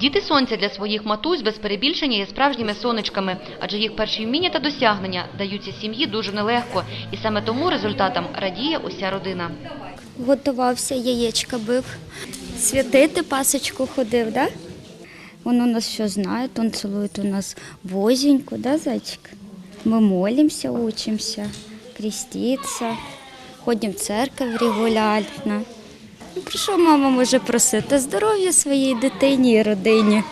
Діти сонця для своїх матусь без перебільшення є справжніми сонечками, адже їх перші вміння та досягнення даються сім'ї дуже нелегко, і саме тому результатам радіє уся родина. Готувався, яєчка бив. Святити пасочку ходив, да? Он у нас все он целует у нас возеньку, да, зайчик? Мы молимся, учимся, креститься, ходим в церковь регулярно. Що мама може просити? Здоров'я своїй дитині і родині.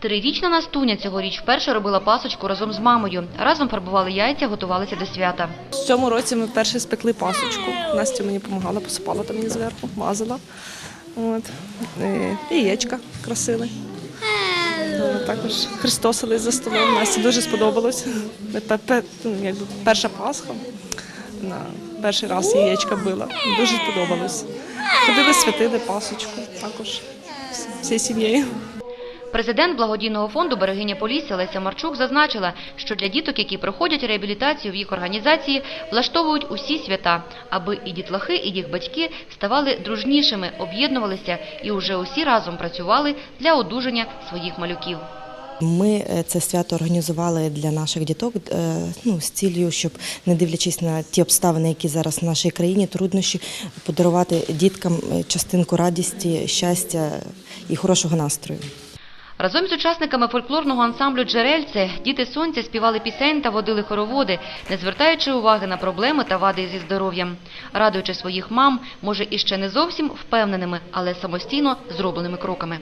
Трирічна Настуня цьогоріч вперше робила пасочку разом з мамою. Разом фарбували яйця, готувалися до свята. В цьому році ми вперше спекли пасочку. Настя мені допомагала, посипала там мені зверху, мазала. От. І яєчка красили. Ну, Також христосили за столом. Насті дуже сподобалось. Ну, якби перша Пасха. На перший раз яєчка била. Дуже сподобалось. Ходили, святили пасочку також всією сім'єю. Президент благодійного фонду «Берегиня Полісся» Леся Марчук зазначила, що для діток, які проходять реабілітацію в їх організації, влаштовують усі свята, аби і дітлахи, і їх батьки ставали дружнішими, об'єднувалися і уже усі разом працювали для одужання своїх малюків. Ми е, це свято організували для наших діток е, ну, з цілею, щоб не дивлячись на ті обставини, які зараз в нашій країні, труднощі, подарувати діткам е, частинку радісті, щастя і хорошого настрою. Разом з учасниками фольклорного ансамблю «Джерельце» діти сонця співали пісень та водили хороводи, не звертаючи уваги на проблеми та вади зі здоров'ям. Радуючи своїх мам, може, іще не зовсім впевненими, але самостійно зробленими кроками.